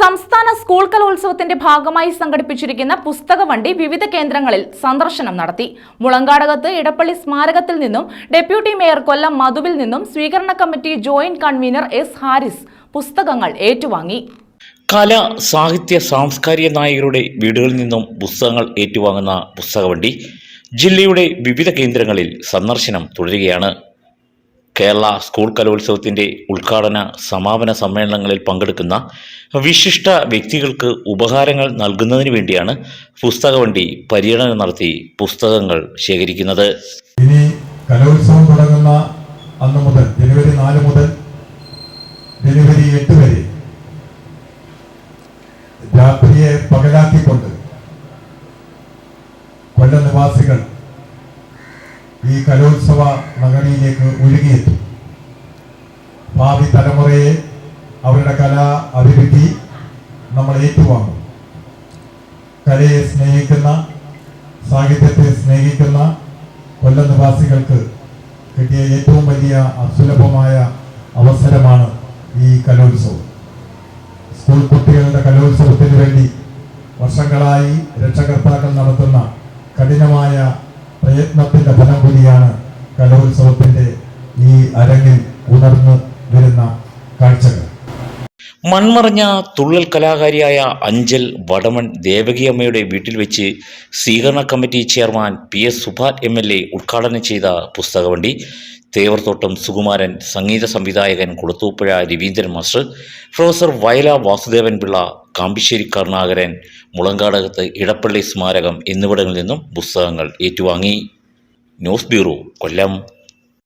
സംസ്ഥാന സ്കൂൾ കലോത്സവത്തിന്റെ ഭാഗമായി സംഘടിപ്പിച്ചിരിക്കുന്ന പുസ്തകവണ്ടി വിവിധ കേന്ദ്രങ്ങളിൽ സന്ദർശനം നടത്തി. മുളങ്കാടകത്ത് ഇടപ്പള്ളി സ്മാരകത്തിൽ നിന്നും ഡെപ്യൂട്ടി മേയർ കൊല്ലം മധുവിൽ നിന്നും സ്വീകരണ committee joint convener S Haris പുസ്തകങ്ങൾ ഏറ്റുവാങ്ങി. കല സാഹിത്യ സാംസ്കാരിക നായകരുടെ വീടുകളിൽ നിന്നും പുസ്തകങ്ങൾ ഏറ്റുവാങ്ങുന്ന പുസ്തകവണ്ടി ജില്ലയുടെ വിവിധ കേന്ദ്രങ്ങളിൽ സന്ദർശനം തുടരുകയാണ്. കേരള സ്കൂൾ കലോത്സവത്തിന്റെ ഉദ്ഘാടന സമാപന സമ്മേളനങ്ങളിൽ പങ്കെടുക്കുന്ന വിശിഷ്ട വ്യക്തികൾക്ക് ഉപഹാരങ്ങൾ നൽകുന്നതിന് വേണ്ടിയാണ് പുസ്തകവണ്ടി പര്യടനം നടത്തി പുസ്തകങ്ങൾ ശേഖരിക്കുന്നത്. ഇനി കലോത്സവം തുടങ്ങുന്ന അന്ന് മുതൽ ജനുവരി നാല് മുതൽ ജനുവരി എട്ട് വരെ രാത്രിയെ പകലാക്കിക്കൊണ്ട് കൊല്ലം നിവാസികൾ ഈ കലോത്സവ ഒഴുകിയെത്തും ഭാവി തലമുറയെ അവരുടെ കല അഭിവൃദ്ധി നമ്മൾ ഏറ്റുവാങ്ങും. കലയെ സ്നേഹിക്കുന്ന സാഹിത്യത്തെ സ്നേഹിക്കുന്ന കൊല്ലം നിവാസികൾക്ക് കിട്ടിയ ഏറ്റവും വലിയ അസുലഭമായ അവസരമാണ് ഈ കലോത്സവം. സ്കൂൾ കുട്ടികളുടെ കലോത്സവത്തിന് വേണ്ടി വർഷങ്ങളായി രക്ഷകർത്താക്കൾ നടത്തുന്ന കഠിനമായ പ്രയത്നത്തിന്റെ ഫലം കൂടിയാണ് കലോത്സവത്തിന്റെ ഈ അരങ്ങിൽ ഉണർന്നു വരുന്ന കാഴ്ചകൾ. മൺമറഞ്ഞ തുള്ളൽ കലാകാരിയായ അഞ്ചൽ വടമൺ ദേവകിയമ്മയുടെ വീട്ടിൽ വെച്ച് സ്വീകരണ committee chairman P S Subhan M L A ഉദ്ഘാടനം ചെയ്ത പുസ്തകവണ്ടി തേവർത്തോട്ടം സുകുമാരൻ സംഗീത സംവിധായകൻ കുളത്തൂപ്പുഴ രവീന്ദ്രൻ മാസ്റ്റർ പ്രൊഫസർ വയല വാസുദേവൻ പിള്ള കാമ്പിശ്ശേരി കരുണാകരൻ മുളങ്കാടകത്ത് ഇടപ്പള്ളി സ്മാരകം എന്നിവിടങ്ങളിൽ നിന്നും പുസ്തകങ്ങൾ ഏറ്റുവാങ്ങി. News bureau Kollam.